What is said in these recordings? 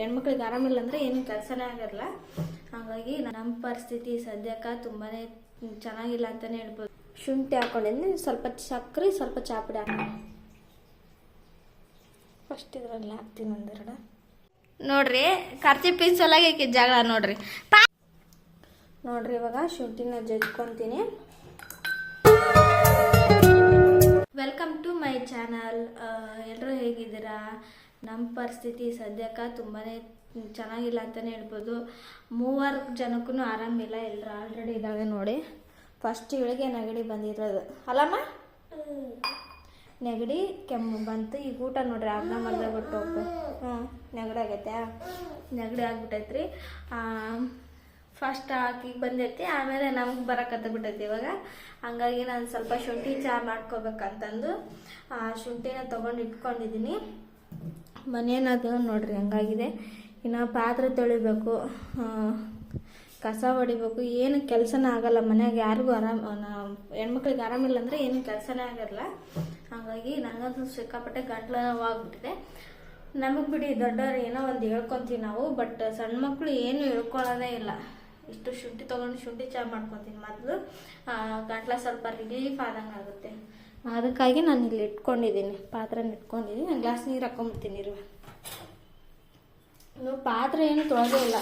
ಹೆಣ್ಮಕ್ಳಿಗೆ ಆರಾಮಿಲ್ಲ ಅಂದರೆ ಏನು ಕೆಲಸನೇ ಆಗಲ್ಲ. ಹಾಗಾಗಿ ನಮ್ಮ ಪರಿಸ್ಥಿತಿ ಸದ್ಯಕ್ಕೆ ತುಂಬಾ ಚೆನ್ನಾಗಿಲ್ಲ ಅಂತಲೇ ಹೇಳ್ಬೋದು. ಶುಂಠಿ ಹಾಕೊಂಡಿದ್ದೀನಿ ಸ್ವಲ್ಪ ಸಕ್ಕರೆ, ಸ್ವಲ್ಪ ಚಾಪುಡಿ ಹಾಕಿ. ಫಸ್ಟ್ ಇದರಲ್ಲಿ ಹಾಕ್ತೀನಿ ಒಂದೆರಡು. ನೋಡ್ರಿ ಖರ್ಚಿ ಪೀಸ್ ಸಲಗಿ ಜಗಳ ನೋಡ್ರಿ. ನೋಡ್ರಿ ಇವಾಗ ಶುಂಠಿನ ಜಜ್ಕೊಂತೀನಿ. ವೆಲ್ಕಮ್ ಟು ಮೈ ಚಾನಲ್ ಎಲ್ಲರೂ ಹೇಗಿದ್ದೀರಾ? ನಮ್ಮ ಪರಿಸ್ಥಿತಿ ಸದ್ಯಕ್ಕೆ ತುಂಬಾ ಚೆನ್ನಾಗಿಲ್ಲ ಅಂತಲೇ ಹೇಳ್ಬೋದು. ಮೂವರು ಜನಕ್ಕೂ ಆರಾಮಿಲ್ಲ ಎಲ್ಲರೂ ಆಲ್ರೆಡಿ ಇದ್ದಾವೆ ನೋಡಿ. ಫಸ್ಟ್ ಇವಳಿಗೆ ನೆಗಡಿ ಬಂದಿರೋದು. ಅಲ್ಲಮ್ಮ? ನೆಗಡಿ ಕೆಮ್ಮು ಬಂತು, ಈಗ ಊಟ ನೋಡ್ರಿ, ಅರ್ಧ ಮರ್ಧ ಬಿಟ್ಟು ಹೋಗ್ತು ಹ್ಞೂ, ನೆಗಡಿ ಆಗೈತೆ? ನೆಗಡಿ ಆಗ್ಬಿಟ್ಟೈತ್ರಿ. ಫಸ್ಟ್ ಹಾಕಿ ಬಂದೈತಿ, ಆಮೇಲೆ ನಮ್ಗೆ ಬರಕತ್ತ ಬಿಟ್ಟೈತಿ ಇವಾಗ. ಹಂಗಾಗಿ ನಾನು ಸ್ವಲ್ಪ ಶುಂಠಿ ಚಹಾ ಮಾಡ್ಕೋಬೇಕಂತಂದು, ಆ, ಶುಂಠಿನ ತೊಗೊಂಡು ಇಟ್ಕೊಂಡಿದ್ದೀನಿ ಮನೇನದು ನೋಡ್ರಿ, ಹಂಗಾಗಿದೆ. ಇನ್ನು ಪಾತ್ರೆ ತೊಳಿಬೇಕು ಕಸ ಹೊಡಿಬೇಕು ಏನು ಕೆಲಸನೇ ಆಗಲ್ಲ. ಮನ್ಯಾಗ ಯಾರಿಗೂ ಆರಾಮ ಹೆಣ್ಮಕ್ಳಿಗೆ ಆರಾಮಿಲ್ಲ ಅಂದರೆ ಏನು ಕೆಲಸನೇ ಆಗಲ್ಲ ಹಾಗಾಗಿ ನನಗಂತೂ ಸಿಕ್ಕಾಪಟ್ಟೆ ಗಂಟ್ಲವಾಗ್ಬಿಟ್ಟಿದೆ. ನಮಗೆ ಬಿಡಿ, ದೊಡ್ಡವ್ರು ಏನೋ ಒಂದು ಹೇಳ್ಕೊತೀವಿ ನಾವು, ಬಟ್ ಸಣ್ಣ ಮಕ್ಕಳು ಏನು ಹೇಳ್ಕೊಳ್ಳೋದೇ ಇಲ್ಲ. ಇಷ್ಟು ಶುಂಠಿ ತೊಗೊಂಡು ಶುಂಠಿ ಚಾ ಮಾಡ್ಕೊತೀನಿ. ಮೊದಲು ಗಂಟ್ಲ ಸ್ವಲ್ಪ ರಿಲೀಫ್ ಆದಂಗೆ ಆಗುತ್ತೆ ಅದಕ್ಕಾಗಿ ನಾನು ಇಲ್ಲಿ ಇಟ್ಕೊಂಡಿದ್ದೀನಿ. ಪಾತ್ರೆನ ಇಟ್ಕೊಂಡಿದ್ದೀನಿ. ನಾನು ಗ್ಲಾಸ್ ನೀರು ಹಾಕೊಂಡ್ಬಿಡ್ತೀನಿ ಇರುವ ಪಾತ್ರೆ ಏನು ತೊಳೆದೇ ಇಲ್ಲ.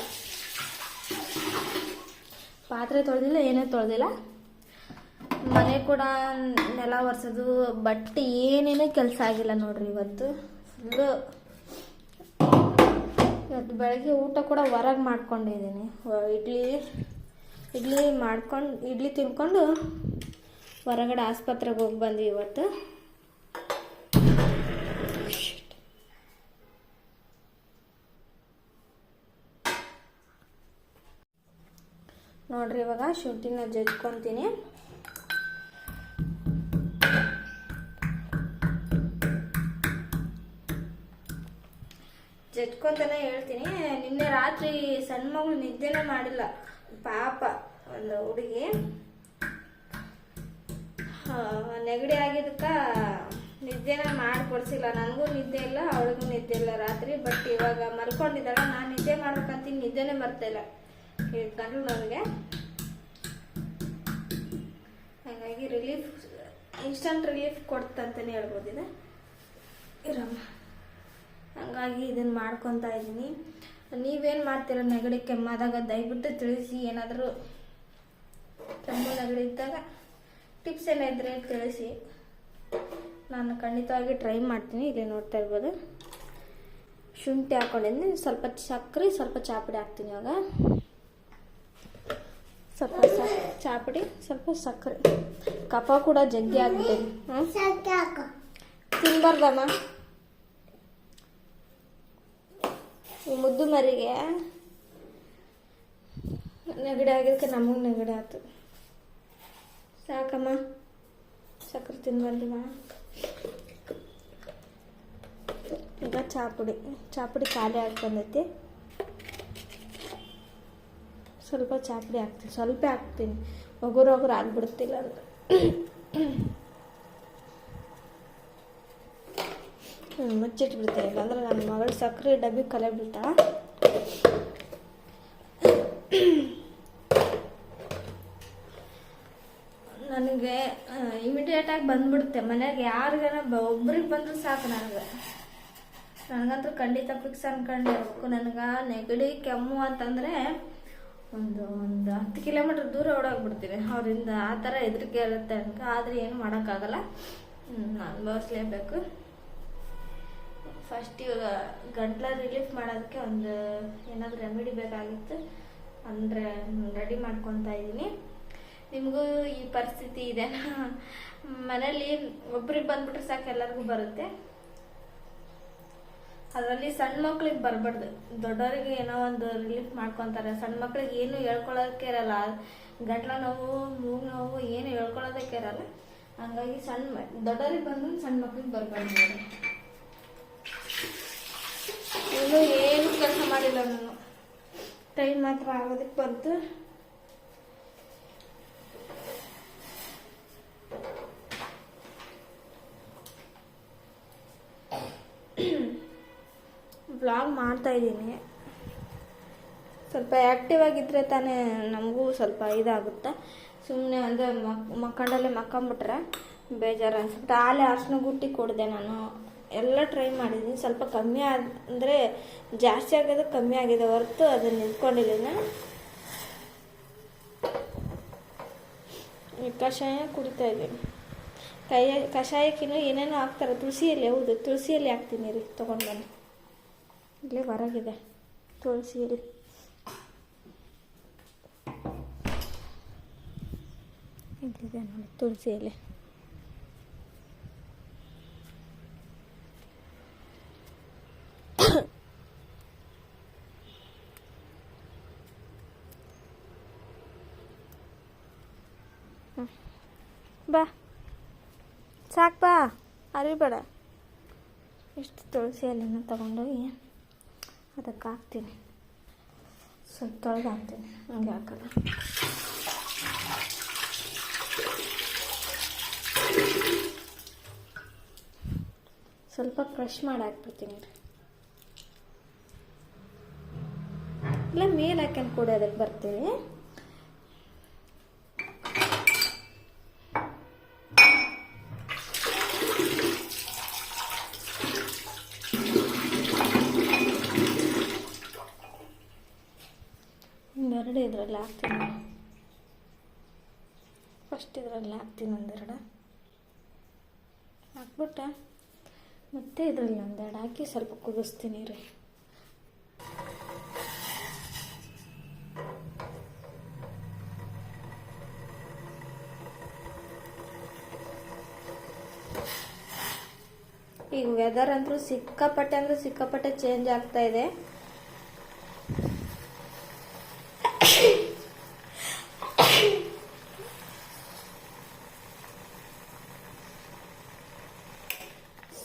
ಪಾತ್ರೆ ತೊಳೆದಿಲ್ಲ, ಏನೂ ತೊಳೆದಿಲ್ಲ. ಮನೆ ಕೂಡ ನೆಲ ಒರೆಸೋದು, ಬಟ್ಟೆ ಏನೇನೂ ಕೆಲಸ ಆಗಿಲ್ಲ ನೋಡ್ರಿ ಇವತ್ತು. ಫುಲ್ಲು ಇವತ್ತು ಬೆಳಗ್ಗೆ ಊಟ ಕೂಡ ಹೊರಗೆ ಮಾಡ್ಕೊಂಡಿದ್ದೀನಿ. ಇಡ್ಲಿ ಇಡ್ಲಿ ಮಾಡ್ಕೊಂಡು, ಇಡ್ಲಿ ತಿನ್ಕೊಂಡು ಹೊರಗಡೆ ಆಸ್ಪತ್ರೆಗೆ ಹೋಗಿ ಬಂದ್ವಿ ಇವತ್ತು. ನೋಡ್ರಿ ಇವಾಗ ಶುಂಠಿನ ಜಜ್ಕೊಂತೀನಿ. ಜಜ್ಕೊಂತಾನೆ ಹೇಳ್ತೀನಿ. ನಿನ್ನೆ ರಾತ್ರಿ ಸಣ್ಣ ಮಗಳು ನಿದ್ದೆನೇ ಮಾಡಿಲ್ಲ. ಪಾಪ ಒಂದು ಹುಡುಗಿ. ನೆಗಡಿ ಆಗಿದ್ದಕ್ಕ ನಿದ್ದೆನ ಮಾಡಿಕೊಡ್ಸಿಲ್ಲ ನನಗೂ ನಿದ್ದೆ ಇಲ್ಲ, ಅವಳಿಗೂ ನಿದ್ದೆ ಇಲ್ಲ ರಾತ್ರಿ. ಬಟ್ ಇವಾಗ ಮಲ್ಕೊಂಡಿದ್ದಾಳೆ ನಾನು ನಿದ್ದೆ ಮಾಡ್ಬೇಕಂತೀನಿ. ನಿದ್ದೆನೇ ಬರ್ತಾ ಇಲ್ಲ. ಗಂಟಲು ನನಗೆ ಹಾಗಾಗಿ ರಿಲೀಫ್ ಇನ್ಸ್ಟಂಟ್ ರಿಲೀಫ್ ಕೊಡ್ತಂತಲೇ ಹೇಳ್ಬೋದು ಇದು. ಇರಮ್ಮ. ಹಂಗಾಗಿ ಇದನ್ನು ಮಾಡ್ಕೊತಾ ಇದ್ದೀನಿ ನೀವೇನು ಮಾಡ್ತೀರ ನೆಗಡಿ ಕೆಮ್ಮಾದಾಗ ದಯವಿಟ್ಟು ತಿಳಿಸಿ ಏನಾದರೂ ಕೆಮ್ಮು ನೆಗಡಿ ಇದ್ದಾಗ. ಟಿಪ್ಸ್ ಏನಿದ್ರೆ ತಿಳಿಸಿ. ನಾನು ಖಂಡಿತವಾಗಿ ಟ್ರೈ ಮಾಡ್ತೀನಿ, ಇಲ್ಲಿ ನೋಡ್ತಾ ಇರ್ಬೋದು. ಶುಂಠಿ ಹಾಕೊಂಡಿದ್ದೀನಿ ಸ್ವಲ್ಪ ಸಕ್ಕರೆ, ಸ್ವಲ್ಪ ಚಾಪುಡಿ ಹಾಕ್ತೀನಿ ಇವಾಗ. ಸ್ವಲ್ಪ ಚಾಪುಡಿ, ಸ್ವಲ್ಪ ಸಕ್ಕರೆ. ಕಫ ಕೂಡ ಜಗ್ಗಿ ಆಗಿದೆ. ತಿನ್ಬಾರ್ದಮ್ಮ. ಈ ಮುದ್ದು ಮರಿಗೆ ನೆಗಡಿ ಆಗಿದ್ದಕ್ಕೆ ನಮಗೆ ನೆಗಡಿ ಆಯ್ತು ಸಾಕಮ್ಮ. ಸಕ್ಕರೆ ತಿನ್ಬಾರ್ದಿವ ಈಗ ಚಾಪುಡಿ. ಚಾಪುಡಿ ಖಾಲಿ ಆಗಿ ಬಂದೈತಿ ಸ್ವಲ್ಪ ಚಾಪುಡಿ ಹಾಕ್ತೀನಿ. ಸ್ವಲ್ಪ ಹಾಕ್ತೀನಿ. ಒಗುರು ಒಗುರು ಆಗ್ಬಿಡ್ತಿಲ್ಲ ಅಂದ್ರೆ ಮುಚ್ಚಿಟ್ಬಿಡ್ತೀನಿ. ಅಂದ್ರೆ ನನ್ನ ಮಗಳು ಸಕ್ಕರೆ ಡಬ್ಬಿ ಕಲೆ ಬಿಡ್ತಾಳ ನನಗೆ ಇಮಿಡಿಯೇಟಾಗಿ ಬಂದ್ಬಿಡುತ್ತೆ ಯಾರಿಗಾನ ಒಬ್ರಿಗೆ ಬಂದರೂ ಸಾಕು ನನಗೆ. ನನಗಂತೂ ಖಂಡಿತ ಫಿಕ್ಸ್ ಅನ್ಕೊಂಡು ಇರ್ಬೇಕು ನನಗೆ ನೆಗಡಿ, ಕೆಮ್ಮು ಅಂತಂದರೆ ಒಂದು ಒಂದು ಹತ್ತು ಕಿಲೋಮೀಟ್ರ್ ದೂರ ಓಡೋಗ್ಬಿಡ್ತೀನಿ ಅವರಿಂದ ಆ ಥರ ಹೆದರಿಕೆ ಇರುತ್ತೆ ಅನ್ಕ ಆದರೆ ಏನು ಮಾಡೋಕ್ಕಾಗಲ್ಲ. ಅನುಭವಿಸ್ಲೇಬೇಕು. ಫಸ್ಟ್ ಇವಾಗ ಗಂಟ್ಲ ರಿಲೀಫ್ ಮಾಡೋದಕ್ಕೆ ಒಂದು ಏನಾದರೂ ರೆಮಿಡಿ ಬೇಕಾಗಿತ್ತು ಅಂದರೆ, ರೆಡಿ ಮಾಡ್ಕೊತಾ ಇದ್ದೀನಿ. ನಿಮಗೂ ಈ ಪರಿಸ್ಥಿತಿ ಇದೆ ಮನೇಲಿ ಒಬ್ರಿಗೆ ಬಂದ್ಬಿಟ್ರೆ ಸಾಕು, ಎಲ್ಲರಿಗೂ ಬರುತ್ತೆ. ಅದರಲ್ಲಿ ಸಣ್ಣ ಮಕ್ಳಿಗೆ ಬರಬಾರ್ದು. ದೊಡ್ಡವರಿಗೆ ಏನೋ ಒಂದು ರಿಲೀಫ್ ಮಾಡ್ಕೊತಾರೆ. ಸಣ್ಣ ಮಕ್ಳಿಗೆ ಏನು ಹೇಳ್ಕೊಳ್ಳೋದಕ್ಕೆ ಇರಲ್ಲ. ಗಂಟ್ಲ ನೋವು, ಮೂಗು ನೋವು ಏನು ಹೇಳ್ಕೊಳ್ಳೋದಕ್ಕೆ ಇರಲ್ಲ. ಹಂಗಾಗಿ ಸಣ್ಣ ದೊಡ್ಡವ್ರಿಗೆ ಬಂದು ಸಣ್ಣ ಮಕ್ಳಿಗೆ ಬರಬಾರ್ದು ಇನ್ನು ಏನು ಕೆಲಸ ಮಾಡಿಲ್ಲ ನಾನು. ಟೈಮ್ ಮಾತ್ರ ಆಗೋದಕ್ಕೆ ಬಂತು. ಮಾಡ್ತಾ ಇದ್ದೀನಿ. ಸ್ವಲ್ಪ ಆ್ಯಕ್ಟಿವ್ ಆಗಿದ್ದರೆ ತಾನೇ ನಮಗೂ ಸ್ವಲ್ಪ ಇದಾಗುತ್ತೆ. ಸುಮ್ಮನೆ ಅಂದರೆ ಮಕ್ ಮಕ್ಕಂಡಲ್ಲೇ ಮಕ್ಕಂಬಿಟ್ರೆ ಬೇಜಾರು ಅನ್ಸುತ್ತೆ. ಆಲೆ ಅರ್ಶಿನ ಗುಟ್ಟಿ ಕೊಡಿದೆ ನಾನು. ಎಲ್ಲ ಟ್ರೈ ಮಾಡಿದ್ದೀನಿ. ಸ್ವಲ್ಪ ಕಮ್ಮಿ ಅಂದರೆ ಜಾಸ್ತಿ ಆಗೋದು ಕಮ್ಮಿ ಆಗಿದೆ ಹೊರತು ಅದನ್ನು ನಿಂತ್ಕೊಂಡಿದ್ದೀನಿ ಈ ಕಷಾಯ ಕುಡಿತಾ ಇದ್ದೀನಿ. ಕೈಯ ಕಷಾಯಕ್ಕಿನ್ನೂ ಏನೇನೋ ಹಾಕ್ತಾರೆ. ತುಳಸಿಯಲ್ಲಿ, ಹೌದು, ತುಳಸಿಯಲ್ಲಿ ಹಾಕ್ತೀನಿ ರೀ. ತೊಗೊಂಡು ಬನ್ನಿ. ಇಲ್ಲೇ ಹೊರಗಿದೆ. ತುಳಸಿ ಇಲ್ಲಿ ಇಲ್ಲಿದೆ ನೋಡಿ ತುಳಸಿ ಎಲೆ. ಬಾ. ಸಾಕು ಬಾ. ಅರಿಬೇಡ. ಇಷ್ಟು ತುಳಸಿ ಎಲೆನ ತಗೊಂಡೋಗಿ. ಅದಕ್ಕೆ ಹಾಕ್ತೀನಿ ಸ್ವಲ್ಪ ತೊಳೆದು ಹಾಕ್ತೀನಿ ಹಂಗೆ ಹಾಕಲ್ಲ ಸ್ವಲ್ಪ ಕ್ರಷ್ ಮಾಡಿ ಹಾಕ್ಬಿಡ್ತೀನಿ ಇಲ್ಲ, ಮೇಲೆ ಹಾಕೊಂಡು ಕೂಡ ಅದಕ್ಕೆ ಬರ್ತೀವಿ ಒಂದೆರಡು ಇದರಲ್ಲಿ ಹಾಕ್ತೀನಿ. ಫಸ್ಟ್ ಇದರಲ್ಲಿ ಹಾಕ್ತೀನಿ ಒಂದೆರಡು. ಹಾಕ್ಬಿಟ್ಟೆ. ಮತ್ತೆ ಇದರಲ್ಲಿ ಒಂದೆರಡು ಹಾಕಿ ಸ್ವಲ್ಪ ಕುದಿಸ್ತೀನಿ ರೀ. ಈಗ ವೆದರ್ ಅಂದ್ರೂ ಸಿಕ್ಕಾಪಟ್ಟೆ ಅಂದ್ರೆ ಸಿಕ್ಕಾಪಟ್ಟೆ ಚೇಂಜ್ ಆಗ್ತಾ ಇದೆ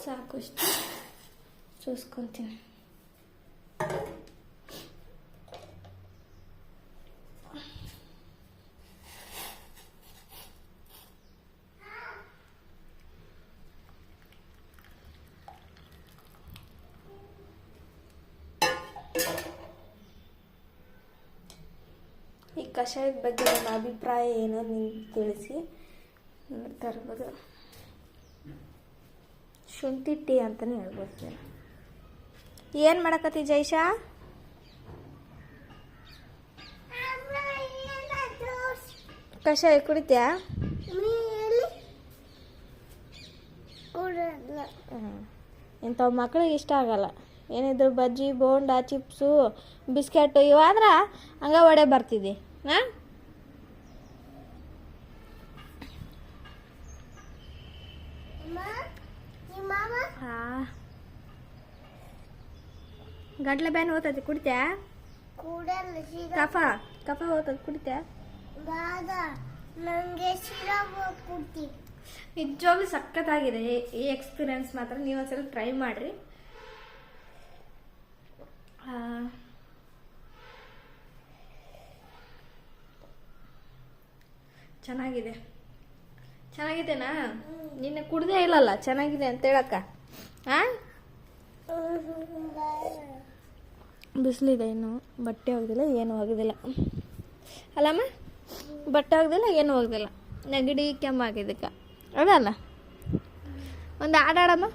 ಸಾಕು ಇಷ್ಟು ಚೂಸ್ಕೊತೀನಿ ಈ ಕಷಾಯದ ಬಗ್ಗೆ ನನ್ನ ಅಭಿಪ್ರಾಯ ಏನೋ ನೀವು ತಿಳಿಸಿ ನೋಡ್ತಾ ಇರ್ಬೋದು ಶುಂಠಿ ಟೀ ಅಂತಲೇ ಹೇಳ್ಬೋದು. ಏನು ಮಾಡಕತ್ತಿ ಜೈಶಾ ಕಷಾಯ ಕುಡಿತ್ಯಾ? ಇಂಥವು ಮಕ್ಳಿಗೆ ಇಷ್ಟ ಆಗಲ್ಲ. ಏನಿದ್ರು ಬಜ್ಜಿ, ಬೋಂಡಾ, ಚಿಪ್ಸು, ಬಿಸ್ಕೆಟು ಇವಾದ್ರ ಹಂಗ ಒಡೆ ಬರ್ತಿದ್ದಿ ಹಾ ಹಾಂ? ಗಂಟ್ಲೆ ಬ್ಯಾನ್ ಹೋಗ್ತೈತಿ ಕುಡಿತ್ಯಾ? ಕಫ ಕಫ ಹೋಗ್ತದೆ ಕುಡಿತ್ಯಾ? ನಂಗೆ ಸಿರಪ್ ಕೊಡ್ತಿ. ನಿಜವಾಗ್ಲೂ ಸಖತ್ತಾಗಿದೆ ಈ- ಈ ಎಕ್ಸ್ಪೀರಿಯನ್ಸ್ ಮಾತ್ರ. ನೀವು ಒಂದ್ಸಲ ಟ್ರೈ ಮಾಡಿರಿ. ಚೆನ್ನಾಗಿದೆ. ಚೆನ್ನಾಗಿದೆನಾ ನಿನ್ನೆ ಕುಡ್ದೇ ಇಲ್ಲಲ್ಲ ಚೆನ್ನಾಗಿದೆ ಅಂತ ಹೇಳಕ್ಕ ಆ ಬಿಸಿಲಿದೆ ಇನ್ನು ಬಟ್ಟೆ ಹೋಗೋದಿಲ್ಲ ಏನು ಹೋಗೋದಿಲ್ಲ ಅಲ್ಲಮ್ಮ? ಬಟ್ಟೆ ಹೋಗೋದಿಲ್ಲ ಏನು ಹೋಗೋದಿಲ್ಲ ನೆಗಡಿ ಕೆಮ್ಮಾಗಿದ್ದಕ್ಕೆ ಅದಲ್ಲ ಒಂದು ಆಡಾಡಮ್ಮ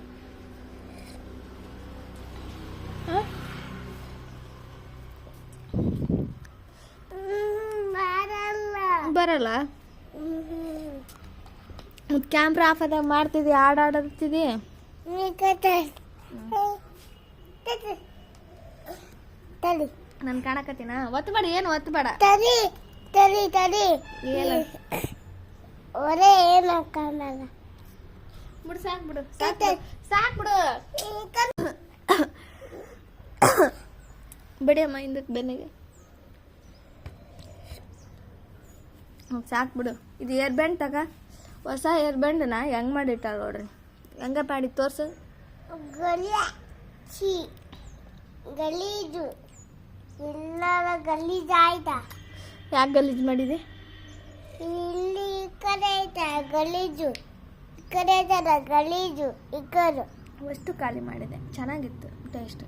ಬರಲ್ಲ ಬರಲ್ಲ? ಮತ್ತು ಕ್ಯಾಮ್ರಾ ಆಫ್ ಆದಾಗ ಮಾಡ್ತಿದ್ದಿ ಆಡಾಡತ್ತಿದ್ದಿ ತಡಿ. ನಾನು ಕಾಣಕತ್ತೀನ? ಒತ್ತಬೇಡ ಏನು ಒತ್ತಬೇಡ ತಲಿ ತಲಿ ತಲಿ ಏನು? ಒರೇ ಏನು ಕಾಣಲ್ಲ. ಬಿಡು ಸಾಕ್ ಬಿಡು ಸಾಕ್ ಬಿಡು ಬಿಡು ಬಿಡಿಯಮ್ಮ ಹಿಂದಕ್ಕೆ ಬೆನ್ನಿಗೆ. ಸಾಕ್ ಬಿಡು ಇದು ಏರ್ ಬ್ಯಾಂಡ್ ತಗ. ಹೊಸ ಏರ್ ಬ್ಯಾಂಡನ್ನ ಹೆಂಗ್ ಮಾಡಿಟ್ಟ ನೋಡ್ರಿ. ಹೆಂಗ ಮಾಡಿ ತೋರ್ಸು. ಚಿ ಗಲೀಜು. ಎಲ್ಲರ ಗಲೀಜು ಆಯ್ತಾ? ಯಾಕೆ ಗಲೀಜು ಮಾಡಿದೆ? ಇಲ್ಲಿ ಈ ಕಡೆ ಐತೆ ಗಲೀಜು ಈ ಕಡೆ ಐತಲ್ಲ ಗಲೀಜು ಈ ಕಡೆ. ಅಷ್ಟು ಖಾಲಿ ಮಾಡಿದೆ. ಚೆನ್ನಾಗಿತ್ತು ಟೇಸ್ಟ್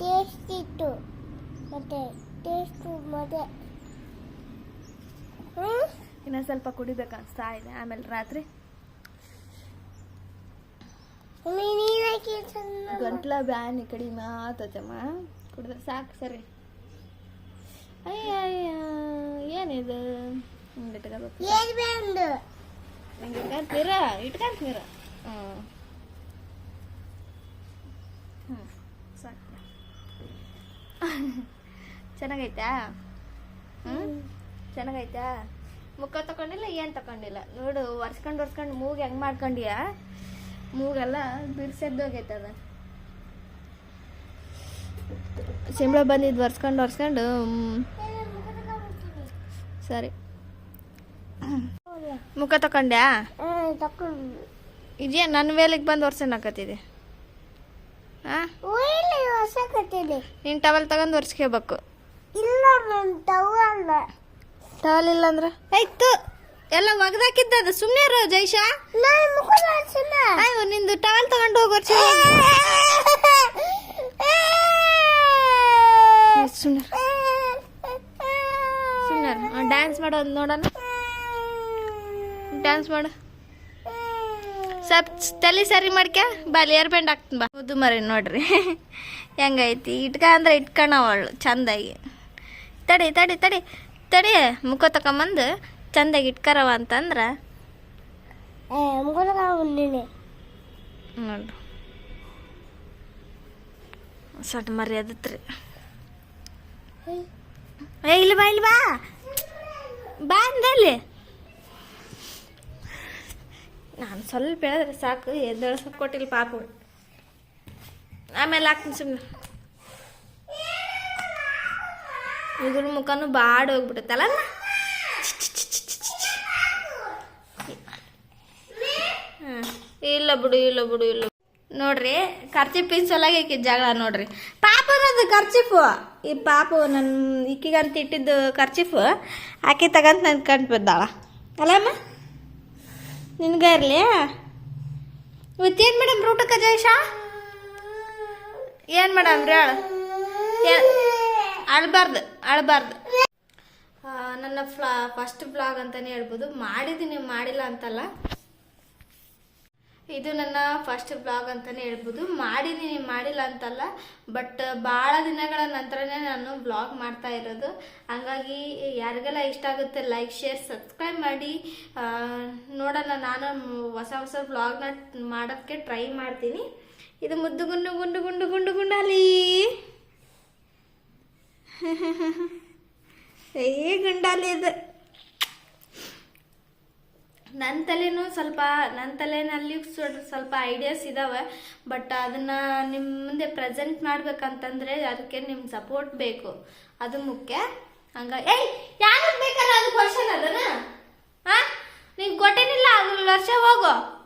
ಟೇಸ್ಟ್ ಇತ್ತು. ಮತ್ತೆ ಟೇಸ್ಟ್ ಮತ್ತೆ. ಇನ್ನು ಸ್ವಲ್ಪ ಕುಡಿಬೇಕು ಅನಿಸ್ತಾ ಇದೆ. ಆಮೇಲೆ ರಾತ್ರಿ? ಗಂಟ್ಲ ಬ್ಯಾನಿ ಕಡಿಮೆ ಮಾತಮ್ಮ ಕುಡಿದ್ರೆ ಸಾಕು ಸರಿ. ಅಯ್ಯ ಅಯ್ಯ ಏನಿದು ಹಿಂಗೆ ಇಟ್ಕೋಬೇಕು ಹಿಂಗೆ ಇಟ್ಕೊಂತೀರ? ಇಟ್ಕೊಂತೀರ? ಹ್ಞೂ ಹ್ಞೂ ಸಾಕು. ಚೆನ್ನಾಗೈತಾ? ಹ್ಞೂ ಚೆನ್ನಾಗೈತಾ? ಮುಖ ತಗೊಂಡಿಲ್ಲ ಏನು ತಗೊಂಡಿಲ್ಲ? ನೋಡು ಒರ್ಸ್ಕೊಂಡು ಒರ್ಸ್ಕೊಂಡು ಮೂಗ್ ಹೆಂಗೆ ಮಾಡ್ಕೊಂಡಿಯಾ? ಮೂಗೆಲ್ಲ ಬಿರ್ಸೆದ್ದೋಗೈತದ. ಸಿಂಬಳ ಬಂದಿದ್ದು ಒರ್ಸ್ಕೊಂಡು ಒರ್ಸ್ಕೊಂಡು ಸರಿ. ಮುಖ ತಕೊಂಡ್ಯಾ? ತಕೊಂಡು ಇದೆಯಾ ನನ್ನ ಮೇಲಿಗೆ ಬಂದು ಒರ್ಸೋಣಕತ್ತಿದೆ ಹಾಂ? ನೀನು ಟವಲ್ ತಗೊಂಡು ಒರ್ಸ್ಕೋಬೇಕು. ಇಲ್ಲ ಟವಲ್ ಇಲ್ಲ ಅಂದ್ರೆ? ಆಯ್ತು ಎಲ್ಲ ಅದು. ಸುಮ್ಮನೆ ಇರೋ ಜೈಶಾ ನಿಂದು ಟವಲ್ ತಗೊಂಡು ಹೋಗಿ ಒರ್ಸಿ ಸುಮ್ಮನೆ ಸುಮ್ಮನೆ ಡ್ಯಾನ್ಸ್ ಮಾಡೋದು ನೋಡೋಣ. ಡ್ಯಾನ್ಸ್ ಮಾಡು. ಸ್ವಲ್ಪ ತಲೆ ಸರಿ ಮಾಡ್ಕ ಬಾಲಿ ಏರ್ ಬ್ಯಾಂಡ್ ಹಾಕ್ತೀನಿ ಬಾ. ಹೌದು ಮರಿ ನೋಡ್ರಿ. ಹೆಂಗೈತಿ? ಇಟ್ಕ ಅಂದ್ರೆ ಇಟ್ಕಣವಳು ಚಂದಾಗಿ. ತಡಿ ತಡಿ ತಡಿ. ತಡಿ ಮುಖ ತಕೊಂಬಂದು ಚಂದಾಗಿ ಇಟ್ಕರವ ಅಂತಂದ್ರೆ. ನೋಡ್ರಿ. ಸಟ್ ಮರಿ ಅದತ್ರಿ ಏ, ಇಲ್ಲಿ ಬಾ ಇಲ್ಲಿ ಬಾ. ಬಾ ಅಂದಲ್ಲಿ ನಾನು ಸ್ವಲ್ಪ ಹೇಳಿದ್ರೆ ಸಾಕು, ಎದ್ದೇಳ್ಸಕ್ ಕೊಟ್ಟಿಲ್ಲ ಪಾಪು. ಆಮೇಲೆ ಹಾಕ್ತೀನಿ ಸುಮ್ಮನೆ ಇದ್ರ ಮುಖನೂ ಬಾಡ್ ಹೋಗ್ಬಿಡುತ್ತಲ್ಲ ಇಲ್ಲ ಬಿಡು ಇಲ್ಲ ಬಿಡು, ಇಲ್ಲ ನೋಡ್ರಿ ಖರ್ಚಿಪಿನ ಸೊಲಾಗಿ ಈಕಿ ಜಗಳ ನೋಡ್ರಿ. ಪಾಪ ಅನ್ನೋದು ಖರ್ಚಿಫು ಈ ಪಾಪು ನನ್ನ ಈಕಿಗಂತ ಇಟ್ಟಿದ್ದು ಖರ್ಚಿಫು ಆಕೆ ತಗಂತ ನನ್ ಕಂಡು ಬಿದ್ದಾಳ. ಅಲ್ಲಮ್ಮ, ನಿನ್ಗೆ ಇರಲಿ. ಇವತ್ತೇನು ಮೇಡಮ್ ರೂಟ ಕಜೇಶ ಏನು ಮೇಡಮ್ ರೀ ಅಳು ಅಳ್ಬಾರ್ದು ಅಳ್ಬಾರ್ದು. ನನ್ನ ಫ್ಲಾ ಫಸ್ಟ್ ಬ್ಲಾಗ್ ಅಂತಲೇ ಹೇಳ್ಬೋದು. ಮಾಡಿದ್ದೀನಿ ಮಾಡಿಲ್ಲ ಅಂತಲ್ಲ. ಇದು ನನ್ನ ಫಸ್ಟ್ ಬ್ಲಾಗ್ ಅಂತಲೇ ಹೇಳ್ಬೋದು. ಮಾಡಿದ್ದೀನಿ ಮಾಡಿಲ್ಲ ಅಂತಲ್ಲ ಬಟ್ ಭಾಳ ದಿನಗಳ ನಂತರನೇ ನಾನು ಬ್ಲಾಗ್ ಮಾಡ್ತಾ ಇರೋದು. ಹಂಗಾಗಿ ಯಾರಿಗೆಲ್ಲ ಇಷ್ಟ ಆಗುತ್ತೆ ಲೈಕ್ ಶೇರ್ ಸಬ್ಸ್ಕ್ರೈಬ್ ಮಾಡಿ. ನೋಡೋಣ, ನಾನು ಹೊಸ ಹೊಸ ಬ್ಲಾಗ್ನ ಮಾಡೋಕ್ಕೆ ಟ್ರೈ ಮಾಡ್ತೀನಿ. ಇದು ಮುದ್ದು ಗುಂಡು ಗುಂಡು ಗುಂಡು ಗುಂಡು, ಗುಂಡಾಲಿ. ಏ, ಗುಂಡಾಲಿ ಇದು. ನನ್ನ ತಲೆನೂ ಸ್ವಲ್ಪ ನನ್ನ ತಲೆನಲ್ಲಿ ಸ್ವಲ್ಪ- ಐಡಿಯಾಸ್ ಇದಾವೆ ಬಟ್ ಅದನ್ನ ನಿಮ್ಮ ಮುಂದೆ ಪ್ರೆಸೆಂಟ್ ಮಾಡ್ಬೇಕಂತಂದ್ರೆ ಅದಕ್ಕೆ ನಿಮ್ಮ ಸಪೋರ್ಟ್ ಬೇಕು. ಅದು ಮುಖ್ಯ. ಹಂಗ, ಏಯ್ ಯಾರು ಬೇಕಲ್ಲ ಅದು ಕ್ವಶನ್ ಅದನ್ನ ಹಾ? ನೀನ್ ಕೊಟ್ಟೇನಿಲ್ಲ, ಅದು ವರ್ಷ ಹೋಗು.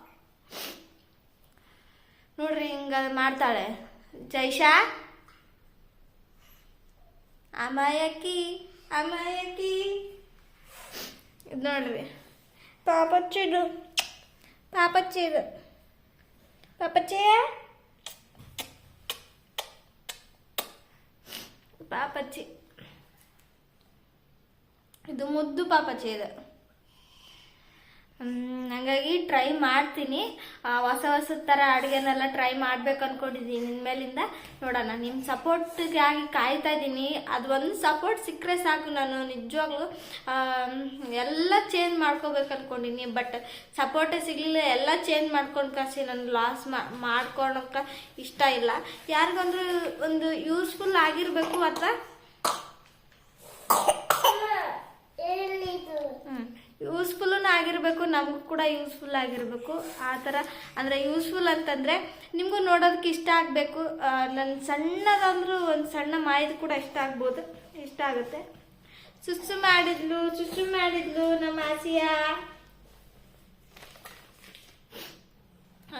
ನೋಡ್ರಿ, ಹಿಂಗ ಮಾಡ್ತಾಳೆ. ಜೈಶಾ ಅಮಾಯಕಿ ಅಮಾಯಕಿ. ಇದು ನೋಡ್ರಿ. ಪಾಪಚ್ಚಿದು ಪಾಪಚ್ಚಿದು ಪಾಪಚ್ಚೆ ಪಾಪಚ್ಚಿ ಇದು ಮುದ್ದು ಪಾಪಚ್ಚಿ ಇದು ಹ್ಮ್, ಹಂಗಾಗಿ ಟ್ರೈ ಮಾಡ್ತೀನಿ. ಹೊಸ ಹೊಸ ಥರ ಅಡುಗೆನೆಲ್ಲ ಟ್ರೈ ಮಾಡ್ಬೇಕು ಅನ್ಕೊಂಡಿದ್ದೀನಿ ಇನ್ಮೇಲಿಂದ ನೋಡೋಣ. ನಿಮ್ಮ ಸಪೋರ್ಟ್ಗಾಗಿ ಕಾಯ್ತಾ ಇದ್ದೀನಿ ಅದು ಒಂದು ಸಪೋರ್ಟ್ ಸಿಕ್ಕರೆ ಸಾಕು ನಾನು ನಿಜವಾಗ್ಲೂ. ಎಲ್ಲ ಚೇಂಜ್ ಮಾಡ್ಕೋಬೇಕು ಅನ್ಕೊಂಡಿನಿ ಬಟ್ ಸಪೋರ್ಟೇ ಸಿಗಲಿಲ್ಲ ಎಲ್ಲ ಚೇಂಜ್ ಮಾಡ್ಕೊಂಡು ಕಸಿ ನಾನು ಲಾಸ್ ಮಾಡ್ಕೊಳಕ್ಕೆ ಇಷ್ಟ ಇಲ್ಲ. ಯಾರಿಗಂದ್ರೂ ಒಂದು ಯೂಸ್ಫುಲ್ ಆಗಿರಬೇಕು ಅಥವಾ? ಯೂಸ್ಫುಲ್ಲೂ ಆಗಿರಬೇಕು, ನಮಗೂ ಕೂಡ ಯೂಸ್ಫುಲ್ ಆಗಿರಬೇಕು. ಆ ಥರ ಅಂದರೆ ಯೂಸ್ಫುಲ್ ಅಂತಂದರೆ ನಿಮಗೂ ನೋಡೋದಕ್ಕೆ ಇಷ್ಟ ಆಗಬೇಕು. ನನ್ನ ಸಣ್ಣದಂದರೂ ಒಂದು ಸಣ್ಣ ಮಾಹಿತಿ ಕೂಡ ಇಷ್ಟ ಆಗ್ಬೋದು, ಇಷ್ಟ ಆಗುತ್ತೆ. ಸುಸ್ಸು ಮಾಡಿದ್ಲು ಸುಸ್ಸು ಮಾಡಿದ್ಲು ನಮ್ಮ ಆಸಿಯಾ?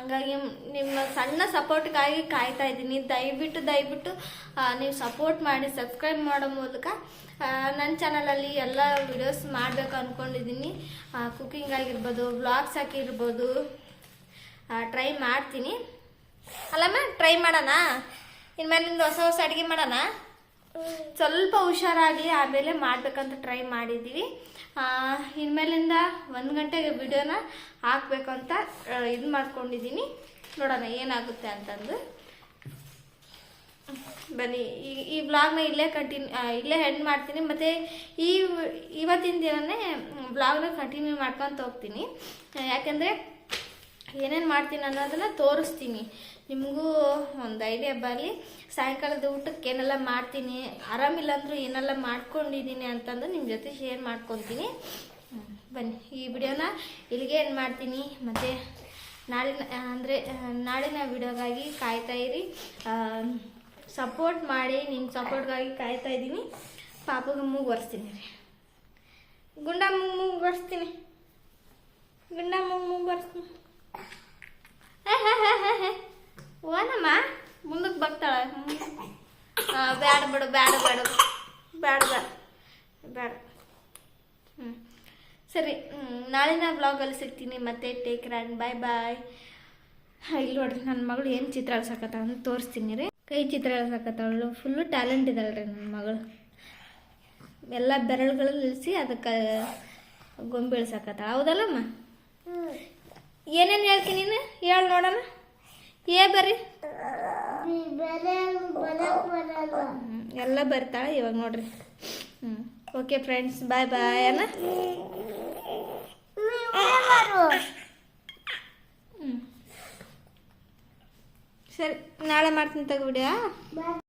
ಹಾಗಾಗಿ ನಿಮ್ಮ ಸಣ್ಣ ಸಪೋರ್ಟ್ಗಾಗಿ ಕಾಯ್ತಾ ಇದ್ದೀನಿ. ದಯವಿಟ್ಟು ದಯವಿಟ್ಟು ನೀವು ಸಪೋರ್ಟ್ ಮಾಡಿ ಸಬ್ಸ್ಕ್ರೈಬ್ ಮಾಡೋ ಮೂಲಕ ನನ್ನ ಚಾನಲಲ್ಲಿ ಎಲ್ಲ ವಿಡಿಯೋಸ್ ಮಾಡಬೇಕು ಅಂದ್ಕೊಂಡಿದ್ದೀನಿ ಕುಕ್ಕಿಂಗ್ ಆಗಿರ್ಬೋದು ವ್ಲಾಗ್ಸ್ ಹಾಕಿರ್ಬೋದು ಟ್ರೈ ಮಾಡ್ತೀನಿ. ಅಲ್ಲಮ್ಮ ಟ್ರೈ ಮಾಡೋಣ? ಇನ್ಮೇಲಿಂದ ಹೊಸ ಹೊಸ ಅಡುಗೆ ಮಾಡೋಣ? ಸ್ವಲ್ಪ ಹುಷಾರಾಗಿ ಆಮೇಲೆ ಮಾಡಬೇಕಂತ ಟ್ರೈ ಮಾಡಿದ್ದೀವಿ. ಇನ್ಮೇಲಿಂದ ಒಂದು ಗಂಟೆಗೆ ವಿಡಿಯೋನ ಹಾಕ್ಬೇಕು ಅಂತ ಇದು ಮಾಡ್ಕೊಂಡಿದ್ದೀನಿ ನೋಡೋಣ ಏನಾಗುತ್ತೆ ಅಂತಂದು. ಬನ್ನಿ, ಈ ಈ ವ್ಲಾಗ್ನ ಇಲ್ಲೇ ಕಂಟಿನ್ಯೂ ಇಲ್ಲೇ ಹೆಂಡ್ ಮಾಡ್ತೀನಿ. ಮತ್ತು ಈ ಇವತ್ತಿನ ದಿನನೇ ವ್ಲಾಗ್ನ ಕಂಟಿನ್ಯೂ ಮಾಡ್ಕೊತ ಹೋಗ್ತೀನಿ. ಯಾಕೆಂದರೆ ಏನೇನು ಮಾಡ್ತೀನಿ ಅನ್ನೋದನ್ನು ತೋರಿಸ್ತೀನಿ. ನಿಮಗೂ ಒಂದು ಐಡಿಯಾ ಬರಲಿ. ಸಾಯಂಕಾಲದ ಊಟಕ್ಕೆ ಏನೆಲ್ಲ ಮಾಡ್ತೀನಿ ಆರಾಮಿಲ್ಲ ಅಂದರೂ ಏನೆಲ್ಲ ಮಾಡ್ಕೊಂಡಿದ್ದೀನಿ ಅಂತಂದು ನಿಮ್ಮ ಜೊತೆ ಶೇರ್ ಮಾಡ್ಕೊತೀನಿ. ಬನ್ನಿ. ಈ ವಿಡಿಯೋನ ಇಲ್ಲಿಗೆ ಏನು ಮಾಡ್ತೀನಿ. ಮತ್ತು ನಾಳಿನ ಅಂದರೆ ನಾಳಿನ ವಿಡಿಯೋಗಾಗಿ ಕಾಯ್ತಾ ಇರಿ. ಸಪೋರ್ಟ್ ಮಾಡಿ ನಿಮ್ಮ ಸಪೋರ್ಟ್ಗಾಗಿ ಕಾಯ್ತಾ ಇದ್ದೀನಿ. ಪಾಪಗೆ ಮೂಗು ಒರೆಸ್ತೀನಿ ರೀ. ಗುಂಡ ಮೂಗು ಮೂಗು ಒರೆಸ್ತೀನಿ ಗುಂಡ ಮೂಗು ಮೂಗು ಒರೆಸ್ತೀನಿ ಓನಮ್ಮ ಮುಂದಕ್ಕೆ ಬರ್ತಾಳೆ. ಬ್ಯಾಡ ಬಿಡು ಬ್ಯಾಡ ಬೇಡ ಬ್ಯಾಡ ಬೇಡ ಬೇಡ ಹ್ಞೂ ಸರಿ ನಾಳೆ ನಾಳಿನ ಬ್ಲಾಗಲ್ಲಿ ಸಿಗ್ತೀನಿ ಮತ್ತೆ ಟೇಕ್ ರಾನ್ ಬಾಯ್ ಬಾಯ್ ಇಲ್ಲಿ ನೋಡ್ರಿ ನನ್ನ ಮಗಳು ಏನು ಚಿತ್ರ ಅಳ್ಸಕತ್ತ ಅಂತ ತೋರಿಸ್ತೀನಿ ರೀ. ಕೈ ಚಿತ್ರ ಇಳ್ಸಕತ್ತಾಳು ಫುಲ್ಲು ಟ್ಯಾಲೆಂಟ್ ಇದ್ದಾಳೆ ರೀ ನನ್ನ ಮಗಳು. ಎಲ್ಲ ಬೆರಳುಗಳಲ್ಲಿ ಇಳಿಸಿ ಅದಕ್ಕೆ ಗೊಂಬೆ ಇಳ್ಸಕತ್ತಾಳ. ಹೌದಲ್ಲಮ್ಮ? ಏನೇನು ಹೇಳ್ತೀನಿ ನೀನು? ಹೇಳಿ ನೋಡೋಣ. ಏ, ಬರ್ರಿ. ಎಲ್ಲ ಬರ್ತಾಳೆ ಇವಾಗ ನೋಡ್ರಿ. ಹ್ಞೂ ಓಕೆ ಫ್ರೆಂಡ್ಸ್ ಬಾಯ್ ಬಾಯ್ ಬರು ಹ್ಞೂ ಸರಿ, ನಾಳೆ ಮಾಡ್ತೀನಿ ತಗೋಬಿಡಿಯಾ?